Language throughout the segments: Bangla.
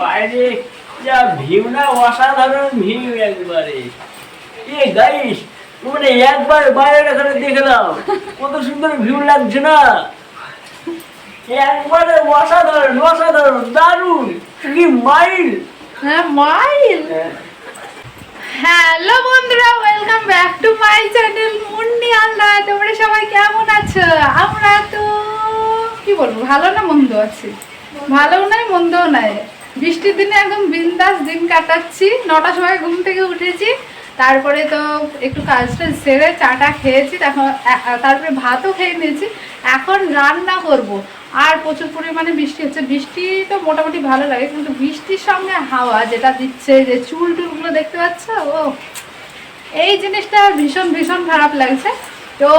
বাইরে যা ভিউ না অসাধারণ ভিউ একবারে। এ গাইস মানে একবার বাইরে এখানে দেখলাম কত সুন্দর ভিউ লাগছে না। একবারে অসাধারণ অসাধারণ দারুণ কি মাইল। হ্যাঁ মাইল। হ্যালো বন্ধুরা welcome back to my channel Munni আল্লাহ তোমরা সবাই কেমন আছো? আমরা তো কি বলব ভালো না মন্দ আছি। ভালো নাই, মন্দও নাই। বৃষ্টির দিনে একদম বিন্দাস দিন কাটাচ্ছি। নটার সময় ঘুম থেকে উঠেছি। তারপরে তো একটু কাজটা সেরে চাটা খেয়েছি তখন তারপরে ভাতও খেয়ে নিয়েছি। এখন রান্না করব। আর প্রচুর পরিমাণে বৃষ্টি হচ্ছে। বৃষ্টি তো মোটামুটি ভালো লাগে, কিন্তু বৃষ্টির সঙ্গে হাওয়া যেটা দিচ্ছে, যে চুল টুলগুলো দেখতে পাচ্ছ, ও। এই জিনিসটা ভীষণ ভীষণ খারাপ লাগছে। তো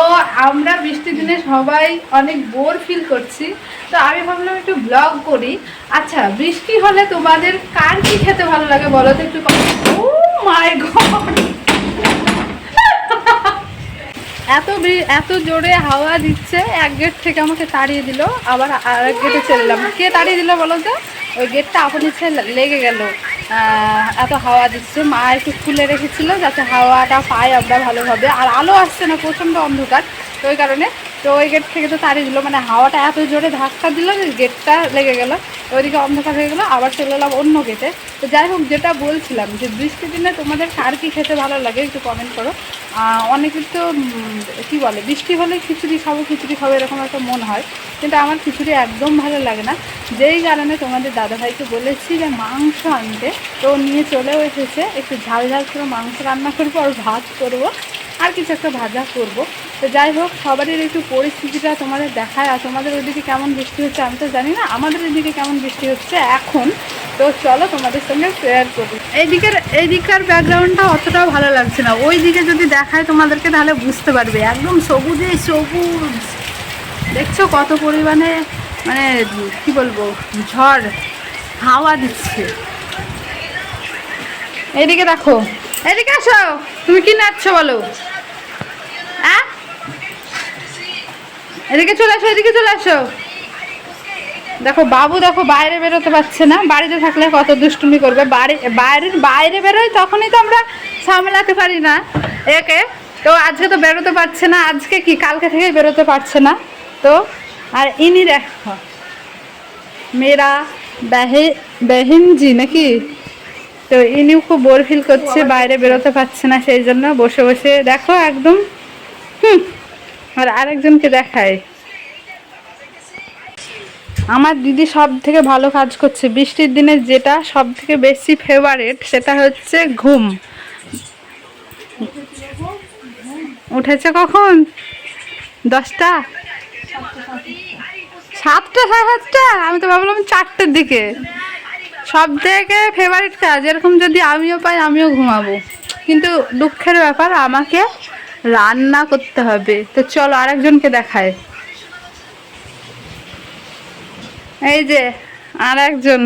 আমরা বৃষ্টির দিনে সবাই অনেক বোর ফিল করছি। তো আমি ভাবলাম একটু ব্লগ করি। আচ্ছা বৃষ্টি হলে তোমাদের কার কি খেতে ভালো লাগে বলো তো একটু মাই গড এত এত জোরে হাওয়া দিচ্ছে, এক গেট থেকে আমাকে তাড়িয়ে দিল, আবার আর এক গেটে চললাম কে তাড়িয়ে দিল বলো তো? ওই গেটটা আপন ইচ্ছে লেগে গেল। এত হাওয়া দিচ্ছে। মা একটু খুলে রেখেছিল যাতে হাওয়াটা পাই আমরা ভালোভাবে। আর আলো আসছে না, প্রচণ্ড অন্ধকার। তো ওই কারণে তো ওই গেট থেকে তো তাড়িয়ে দিল মানে হাওয়াটা এত জোরে ধাক্কা দিল যে গেটটা লেগে গেল। ওইদিকে অন্ধকার হয়ে গেলো আবার চলে এলাম অন্য গেটে তো যাই হোক যেটা বলছিলাম যে বৃষ্টির দিনে তোমাদের কার কি খেতে ভালো লাগে একটু কমেন্ট করো। আহ, অনেকের তো কী বলে বৃষ্টি হলে খিচুড়ি খাব খিচুড়ি খাব এরকম একটা মন হয়। কিন্তু আমার খিচুড়ি একদম ভালো লাগে না। যেই কারণে তোমাদের দাদাভাইকে বলেছি যে মাংস আনতে। তো নিয়ে চলেও এসেছে একটু ঝাল ঝাল করে মাংস রান্না করব আর ভাত করব। আর কিছু একটা ভাজা করব। তো যাই হোক, সবারই একটু পরিস্থিতিটা তোমাদের দেখায় আর তোমাদের ওইদিকে কেমন বৃষ্টি হচ্ছে আমি তো জানি না, আমাদের এদিকে কেমন বৃষ্টি হচ্ছে এখন। তো চলো তোমাদের সঙ্গে শেয়ার করি। এইদিকের এইদিকার ব্যাকগ্রাউন্ডটা অতটাও ভালো লাগছে না। ওই দিকে যদি দেখায় তোমাদেরকে তাহলে বুঝতে পারবে। একদম সবুজে সবুজ। দেখছ কত পরিমাণে মানে কি বলব, ঝড়, হাওয়া দিচ্ছে। এইদিকে দেখো। এদিকে আসো। তুমি কি নাচছো বলো? এদিকে চলে আসো, এদিকে চলে আসো। দেখো, বাবু দেখো, বাইরে বেরোতে পারছে না। বাড়িতে থাকলে কত দুষ্টুমি করবে। বাড়ি বাইরের বাইরে বেরোয় তখনই তো আমরা সামলাতে পারি না। একে, তো আজকে তো বেরোতে পারছে না। আজকে কি, কালকে থেকেই বেরোতে পারছে না। তো, আর ইনি দেখো, মেয়েরা, বেহে, বেহিনজি নাকি? তো ইনিও খুব বোর ফিল করছে, বাইরে বেরোতে পারছে না, সেই জন্য বসে বসে দেখো একদম, হুম। আর আরেকজনকে দেখায় আমার দিদি সব থেকে ভালো কাজ করছে। বৃষ্টির দিনে যেটা সব থেকে বেশি ফেভারেট সেটা হচ্ছে ঘুম। উঠেছে কখন? দশটা? সাতটা, সাড়ে সাতটা? আমি তো ভাবলাম চারটের দিকে। সব থেকে ফেভারিট কাজ। এরকম যদি আমিও পাই, আমিও ঘুমাবো। কিন্তু দুঃখের ব্যাপার, আমাকে রান্না করতে হবে। তো চলো আরেকজনকে দেখায় এই যে আর একজন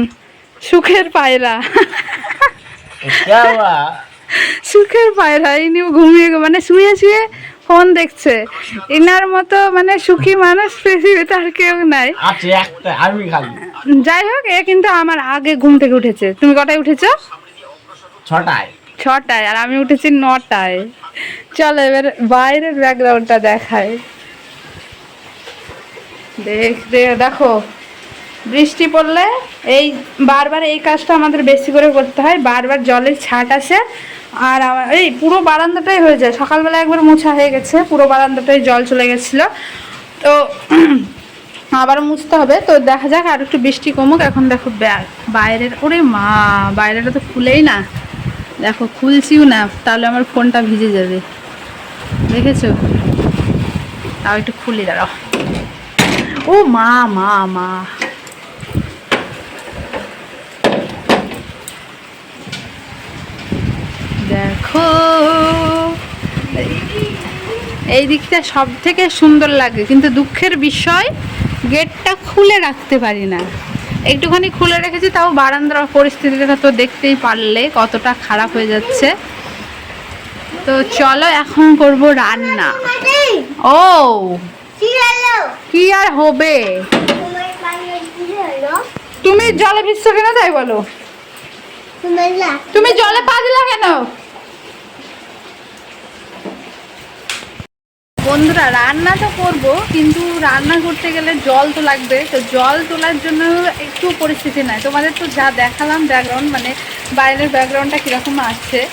সুখের পায়রা। সুখের পায়রা ইনি ঘুমিয়ে মানে শুয়ে শুয়ে ফোন দেখছে। এনার মতো মানে সুখী মানুষ পৃথিবীতে আর কেউ নাই। যাই হোক এ কিন্তু আমার আগে ঘুম থেকে উঠেছে। তুমি কটায় উঠেছো? ছটায়। ছটায় আর আমি উঠেছি নটায়। চলো, এবার বাইরের ব্যাকগ্রাউন্ডটা দেখায় দেখ দেখো, বৃষ্টি পড়লে এই, বারবার এই কাজটা আমাদের বেশি করে করতে হয়। বারবার জলের ছাট আসে, আর আমার এই পুরো বারান্দাটাই হয়ে যায়। সকালবেলা একবার মোছা হয়ে গেছে, পুরো বারান্দাটাই জল চলে গেছিল। তো আবার মুছতে হবে। তো দেখা যাক, আর একটু বৃষ্টি কমুক। এখন দেখো বাইরের, ওরে মা, বাইরেটা তো খুলেই না। দেখো, খুলছিও না, তাহলে আমার ফোনটা ভিজে যাবে। দেখেছ? তাও একটু খুলে দাঁড়াও। ও মা মা মা। দেখো, এই দিকটা সব থেকে সুন্দর লাগে, কিন্তু দুঃখের বিষয়, গেটটা খুলে রাখতে পারি না। একটুখানি খুলে রেখেছি তাও বারান্দার পরিস্থিতিটা তো দেখতেই পারলে কতটা খারাপ হয়ে যাচ্ছে। তো চলো এখন করব রান্না। ও! কি আর হবে? তুমি জলে ভিজছো কেন তাই বলো? তুমি জলে পা দিলা কেন? বন্ধুরা, রান্না তো করব, কিন্তু রান্না করতে গেলে জল তো লাগবে। তো জল তোলার জন্য একটু পরিস্থিতি নাই। তোমাদের তো যা দেখালাম ব্যাকগ্রাউন্ড মানে বাইরের ব্যাকগ্রাউন্ডটা কীরকম আসছে।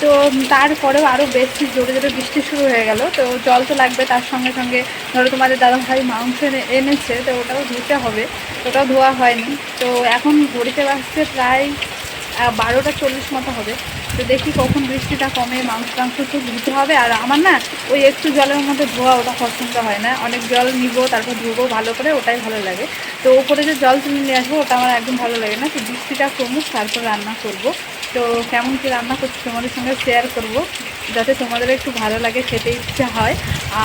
তো তারপরেও আরও বেশি জোরে জোরে বৃষ্টি শুরু হয়ে গেল। তো জল তো লাগবে, তার সঙ্গে সঙ্গে ধরো তোমাদের দাদা ভাই মাংস এনে- এনেছে, তো ওটাও ধুতে হবে। ওটাও ধোয়া হয়নি। তো এখন ঘড়িতে বাজছে প্রায় বারোটা চল্লিশ মতো হবে। তো দেখি কখন বৃষ্টিটা কমে, মাংস টাংস একটু ধুতে হবে। আর আমার না ওই একটু জলের মধ্যে ধোয়া ওটা পছন্দ হয় না। অনেক জল নিবো, তারপর ধুবো ভালো করে, ওটাই ভালো লাগে। তো ওপরে যে জল তুলে নিয়ে আসব, ওটা আমার একদম ভালো লাগে না। তো বৃষ্টিটা কমুক, তারপর রান্না করব। তো কেমন কি রান্না করছি তোমাদের সঙ্গে শেয়ার করব, যাতে তোমাদের একটু ভালো লাগে, খেতে ইচ্ছা হয়।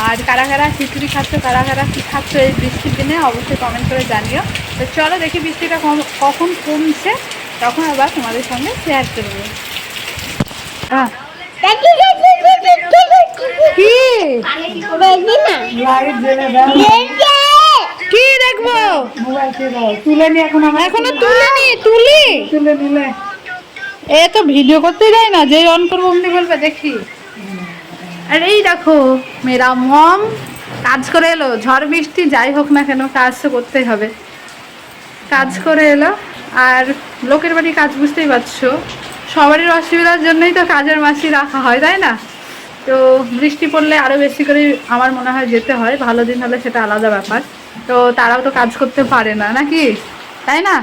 আর কারা কারা খিচুড়ি খাচ্ছ, কারা কারা কী খাচ্ছ এই বৃষ্টির দিনে, অবশ্যই কমেন্ট করে জানিও। তো চলো দেখি বৃষ্টিটা কখন কমছে। তখন আবার তোমাদের সঙ্গে শেয়ার করব। কি? কি দেখব? তুলে নিয়ে এখন আমার এখনও তুলিনি তুলি। তুলে নিলে। এ তো ভিডিও করতে দেয় না যেই অন করব অমনি বলবে দেখি। আর এই দেখো মেরা মম কাজ করে এলো। ঝড় বৃষ্টি যাই হোক না কেন কাজ তো করতেই হবে। কাজ করে এলো আর লোকের বাড়ি কাজ বুঝতেই পারছ। সবারই অসুবিধার জন্যই তো কাজের মাসি রাখা হয়, তাই না? তো বৃষ্টি পড়লে আরও বেশি করে আমার মনে হয় যেতে হয়, ভালো দিন হলে সেটা আলাদা ব্যাপার। তো তারাও তো কাজ করতে পারে না, নাকি? তাই না?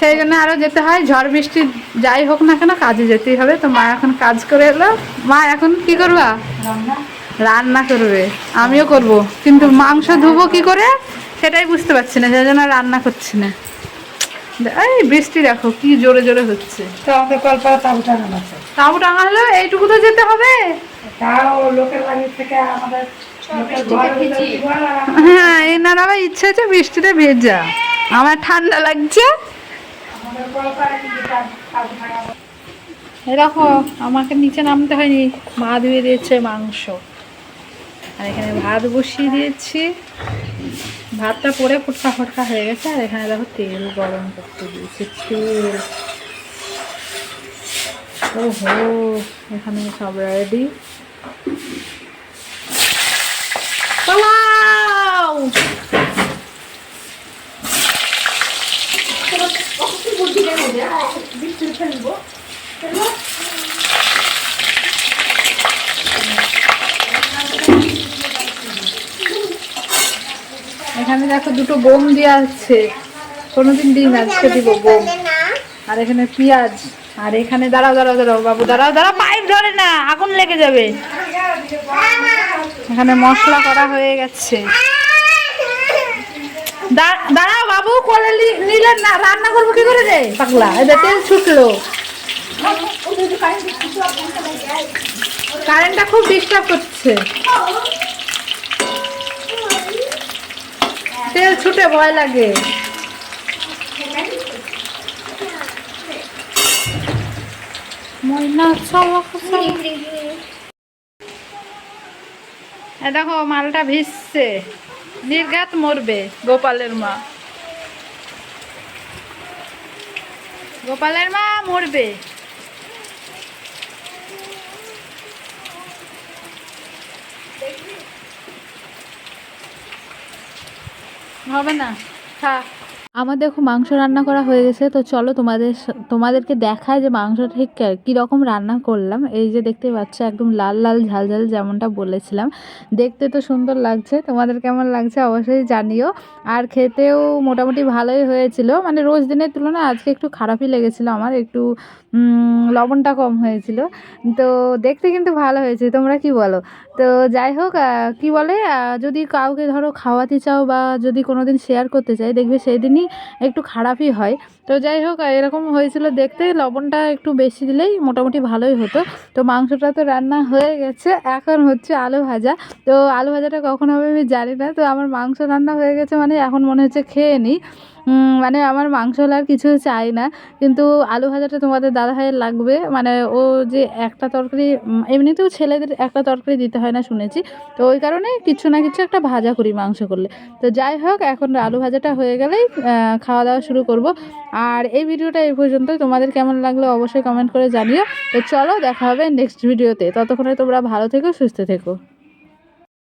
সেই জন্য আরও যেতে হয়, ঝড় বৃষ্টি যাই হোক না কেন কাজে যেতেই হবে। তো মা এখন কাজ করে এলো। মা, এখন কি করবা? রান্না রান্না করবে, আমিও করব। কিন্তু মাংস ধুবো কি করে? সেটাই বুঝতে পারছি না সেই জন্য রান্না করছি না। এই বৃষ্টি দেখো কি জোরে জোরে হচ্ছে। তো আমাদের কলপাড়া তাবু টাঙানো আছে তাও টাঙালো এইটুকু তো যেতে হবে? তাও লোকের বাড়ি থেকে আমাদের হ্যাঁ এনার আবার ইচ্ছে আছে বৃষ্টিতে ভেজা। আমার ঠান্ডা লাগছে। তাবু- তাবু টাঙানো। দেখো আমাকে নিচে নামতে হয়নি। ভাত ধুয়ে দিয়েছে মাংস। আর এখানে ভাত বসিয়ে দিয়েছি। ভাতটা পরে ফুটকা ফুটকা হয়ে গেছে, আর এখানে দেখো তেল গরম করতে দিয়েছি, তেল। ওহো, এখানে সব রেডি পালাও! এখানে দেখো দুটো বোম দেওয়া আছে। কোনোদিন দিন আজকে দিব বোম আর এখানে পেঁয়াজ। আর এখানে দাঁড়াও দাঁড়াও দাঁড়াও বাবু, দাঁড়াও দাঁড়াও, পাইপ ধরে না, আগুন লেগে যাবে। এখানে মশলা করা হয়ে গেছে। দাঁড়াও বাবু, কোলে লি- নিলে না, রান্না করব কি করে রে? পাগলা এটা তেল ছুটলো। কারেন্টটা খুব ডিস্টার্ব করছে। তেল ছুটে ভয় লাগে। দেখো মালটা ভিজছে। নির্ঘাত মরবে গোপালের মা। গোপালের মা মরবে। হবে না। থাক আমার দেখো মাংস রান্না করা হয়ে গেছে, তো চলো তোমাদের তোমাদেরকে দেখায় যে মাংস ঠিক কীরকম রান্না করলাম। এই যে দেখতে পাচ্ছ, একদম লাল লাল ঝাল ঝাল যেমনটা বলেছিলাম। দেখতে তো সুন্দর লাগছে, তোমাদের কেমন লাগছে অবশ্যই জানিও। আর খেতেও মোটামুটি ভালোই হয়েছিল মানে রোজ দিনের তুলনায় আজকে একটু খারাপই লেগেছিলো আমার, একটু লবণটা কম হয়েছিল। তো দেখতে কিন্তু ভালো হয়েছে, তোমরা কি বলো? তো যাই হোক কি বলে যদি কাউকে ধরো খাওয়াতে চাও বা যদি কোনো দিন শেয়ার করতে চাই, দেখবে সেই দিনই একটু খারাপই হয়। তো যাই হোক এরকম হয়েছিল দেখতে, লবণটা একটু বেশি দিলেই মোটামুটি ভালোই হতো। তো মাংসটা তো রান্না হয়ে গেছে, এখন হচ্ছে আলু ভাজা। তো আলু ভাজাটা কখন হবে আমি জানি না, তো আমার মাংস রান্না হয়ে গেছে মানে এখন মনে হচ্ছে খেয়ে নিই মানে আমার মাংস হলে আর কিছু চাই না। কিন্তু আলু ভাজাটা তোমাদের দাদা ভাইয়ের লাগবে। মানে ও যে একটা তরকারি এমনিতেও ছেলেদের একটা তরকারি দিতে হয় না শুনেছি। তো ওই কারণে কিছু না কিছু একটা ভাজা করি মাংস করলে। তো যাই হোক, এখন আলু ভাজাটা হয়ে গেলেই খাওয়া দাওয়া শুরু করব। আর এই ভিডিওটা এই পর্যন্ত তোমাদের কেমন লাগল অবশ্যই কমেন্ট করে জানিও। তো চলো, দেখা হবে নেক্সট ভিডিওতে ততক্ষণে তোমরা ভালো থেকো, সুস্থ থেকো।